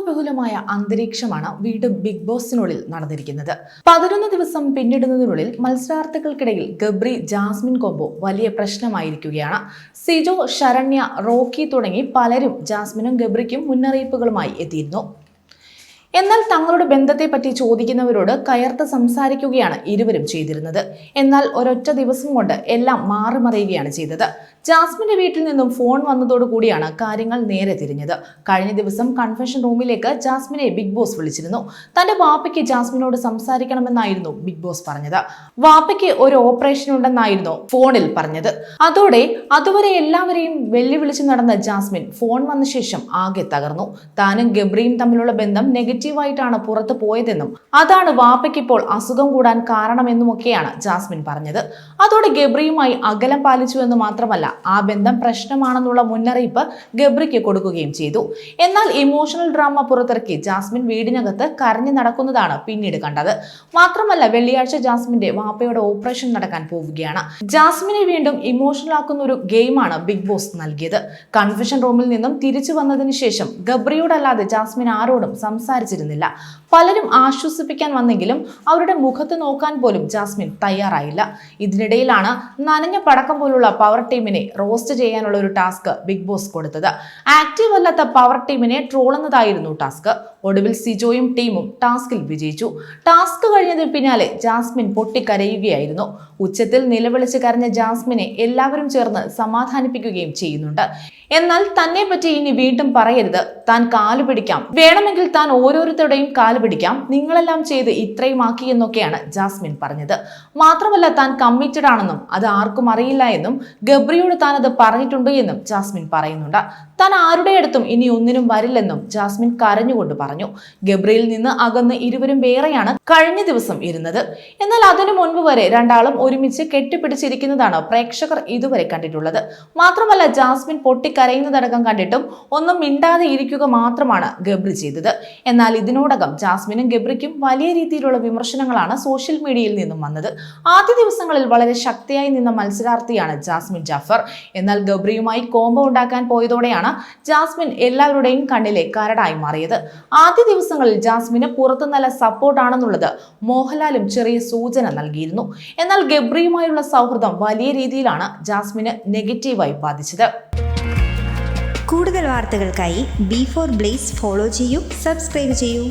കൗതുകബഹുലമായ അന്തരീക്ഷമാണ് വീണ്ടും ബിഗ് ബോസിനുള്ളിൽ നടന്നിരിക്കുന്നത്. പതിനൊന്ന് ദിവസം പിന്നിടുന്നതിനുള്ളിൽ മത്സരാർത്ഥികൾക്കിടയിൽ ഗബ്രി ജാസ്മിൻ കോംബോ വലിയ പ്രശ്നമായിരിക്കുകയാണ്. സിജോ ശരണ്യ റോക്കി തുടങ്ങി പലരും ജാസ്മിനും ഗബ്രിക്കും മുന്നറിയിപ്പുകളുമായി എത്തിയിരുന്നു. എന്നാൽ തങ്ങളുടെ ബന്ധത്തെ പറ്റി ചോദിക്കുന്നവരോട് കയർത്ത് സംസാരിക്കുകയാണ് ഇരുവരും ചെയ്തിരുന്നത്. എന്നാൽ ഒരൊറ്റ ദിവസം കൊണ്ട് എല്ലാം മാറിമറിയുകയാണ് ചെയ്തത്. ജാസ്മിന്റെ വീട്ടിൽ നിന്നും ഫോൺ വന്നതോടുകൂടിയാണ് കാര്യങ്ങൾ നേരെ തിരിഞ്ഞത്. കഴിഞ്ഞ ദിവസം കൺഫെഷൻ റൂമിലേക്ക് ജാസ്മിനെ ബിഗ് ബോസ് വിളിച്ചിരുന്നു. തന്റെ വാപ്പയ്ക്ക് ജാസ്മിനോട് സംസാരിക്കണമെന്നായിരുന്നു ബിഗ് ബോസ് പറഞ്ഞത്. വാപ്പയ്ക്ക് ഒരു ഓപ്പറേഷൻ ഉണ്ടെന്നായിരുന്നു ഫോണിൽ പറഞ്ഞത്. അതോടെ അതുവരെ എല്ലാവരെയും വെല്ലുവിളിച്ച് നടന്ന ജാസ്മിൻ ഫോൺ വന്ന ശേഷം ആകെ തകർന്നു. താനും ഗബ്രിയും തമ്മിലുള്ള ബന്ധം നെഗറ്റീവായിട്ടാണ് പുറത്തു പോയതെന്നും അതാണ് വാപ്പയ്ക്ക് ഇപ്പോൾ അസുഖം കൂടാൻ കാരണമെന്നുമൊക്കെയാണ് ജാസ്മിൻ പറഞ്ഞത്. അതോടെ ഗബ്രിയുമായി അകലം പാലിച്ചു എന്ന് മാത്രമല്ല ആ ബന്ധം പ്രശ്നമാണെന്നുള്ള മുന്നറിയിപ്പ് ഗബ്രിക്ക് കൊടുക്കുകയും ചെയ്തു. എന്നാൽ ഇമോഷണൽ ഡ്രാമ പുറത്തിറക്കി ജാസ്മിൻ വീടിനകത്ത് കരഞ്ഞു നടക്കുന്നതാണ് പിന്നീട് കണ്ടത്. മാത്രമല്ല വെള്ളിയാഴ്ച ജാസ്മിന്റെ വാപ്പയുടെ ഓപ്പറേഷൻ നടക്കാൻ പോവുകയാണ്. ജാസ്മിനെ വീണ്ടും ഇമോഷണൽ ആക്കുന്ന ഒരു ഗെയിമാണ് ബിഗ് ബോസ് നൽകിയത്. കൺഫ്യൂഷൻ റൂമിൽ നിന്നും തിരിച്ചു വന്നതിന് ശേഷം ഗബ്രിയോടല്ലാതെ ജാസ്മിൻ ആരോടും സംസാരിച്ചിരുന്നില്ല. പലരും ആശ്വസിപ്പിക്കാൻ വന്നെങ്കിലും അവരുടെ മുഖത്ത് നോക്കാൻ പോലും ജാസ്മിൻ തയ്യാറായില്ല. ഇതിനിടയിലാണ് നനഞ്ഞ പടക്കം പോലുള്ള പവർ ടീമിനെ റോസ്റ്റ് ചെയ്യാനുള്ള ഒരു ടാസ്ക് ബിഗ് ബോസ് കൊടുത്തത്. ആക്റ്റീവ് അല്ലാത്ത പവർ ടീമിനെ ട്രോളുന്നതായിരുന്നു ടാസ്ക്. ഒടുവിൽ സിജോയും ടീമും ടാസ്കിൽ വിജയിച്ചു. ടാസ്ക് കഴിഞ്ഞതിന് പിന്നാലെ ജാസ്മിൻ പൊട്ടിക്കരയുകയായിരുന്നു. ഉച്ചത്തിൽ നിലവിളിച്ച് കരഞ്ഞ ജാസ്മിനെ എല്ലാവരും ചേർന്ന് സമാധാനിപ്പിക്കുകയും ചെയ്യുന്നുണ്ട്. എന്നാൽ തന്നെ പറ്റി ഇനി വീണ്ടും പറയരുത്. താൻ കാൽ പിടിക്കാം. വേണമെങ്കിൽ താൻ ഓരോരുത്തരുടെയും കാൽ പിടിക്കാം. നിങ്ങളെല്ലാം ചെയ്ത് ഇത്രയും ആക്കി എന്നൊക്കെയാണ് ജാസ്മിൻ പറഞ്ഞത്. മാത്രമല്ല താൻ കമ്മിറ്റഡ് ആണെന്നും അത് ആർക്കും അറിയില്ല എന്നും ഗബ്രിയോട് താൻ അത് പറഞ്ഞിട്ടുണ്ട് എന്നും ജാസ്മിൻ പറയുന്നുണ്ട്. താൻ ആരുടെ അടുത്തും ഇനി ഒന്നിനും വരില്ലെന്നും ജാസ്മിൻ കരഞ്ഞുകൊണ്ട് പറഞ്ഞു. ഗബ്രിയിൽ നിന്ന് അകന്ന് ഇരുവരും വേറെയാണ് കഴിഞ്ഞ ദിവസം ഇരുന്നത്. എന്നാൽ അതിനു മുൻപ് വരെ രണ്ടാളും ഒരുമിച്ച് കെട്ടിപ്പിടിച്ചിരിക്കുന്നതാണ് പ്രേക്ഷകർ ഇതുവരെ കണ്ടിട്ടുള്ളത്. മാത്രമല്ല ജാസ്മിൻ പൊട്ടിക്കരയുന്നതടക്കം കണ്ടിട്ടും ഒന്നും മിണ്ടാതെ ഇരിക്കുക മാത്രമാണ് ഗബ്രി ചെയ്തത്. എന്നാൽ ഇതിനോടകം ജാസ്മിനും ഗബ്രിക്കും വലിയ രീതിയിലുള്ള വിമർശനങ്ങളാണ് സോഷ്യൽ മീഡിയയിൽ നിന്നും വന്നത്. ആദ്യ ദിവസങ്ങളിൽ വളരെ ശക്തിയായി നിന്ന മത്സരാർത്ഥിയാണ് ജാസ്മിൻ ജാഫർ. എന്നാൽ ഗബ്രിയുമായി കോംബോ ഉണ്ടാക്കാൻ പോയതോടെയാണ് ജാസ്മിൻ എല്ലാവരുടെയും കണ്ണിലെ കരടായി മാറിയത്. ആദ്യ ദിവസങ്ങളിൽ ജാസ്മിന് പുറത്തു നല്ല സപ്പോർട്ടാണെന്നുള്ളത് മോഹൻലാലും ചെറിയ സൂചന നൽകിയിരുന്നു. എന്നാൽ ഗബ്രിയുമായുള്ള സൗഹൃദം വലിയ രീതിയിലാണ് ജാസ്മിന് നെഗറ്റീവായി ബാധിച്ചത്. കൂടുതൽ വാർത്തകൾക്കായി ബി ഫോർ ബ്ലേസ് ഫോളോ ചെയ്യൂ സബ്സ്ക്രൈബ് ചെയ്യൂ.